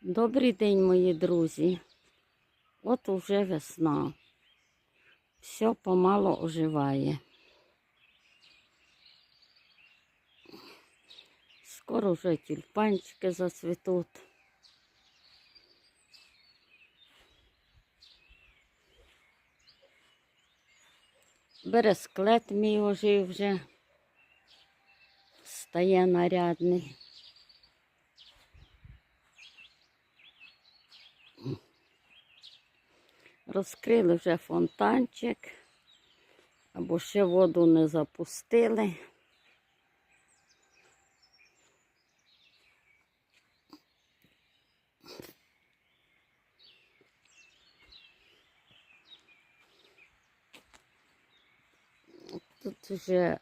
Добрий день, мої друзі. От уже весна. Все помало оживає. Скоро вже тюльпанчики зацвітуть. Бересклет мій ожив вже. Стає нарядний. Розкрили вже фонтанчик, або ще воду не запустили. Тут вже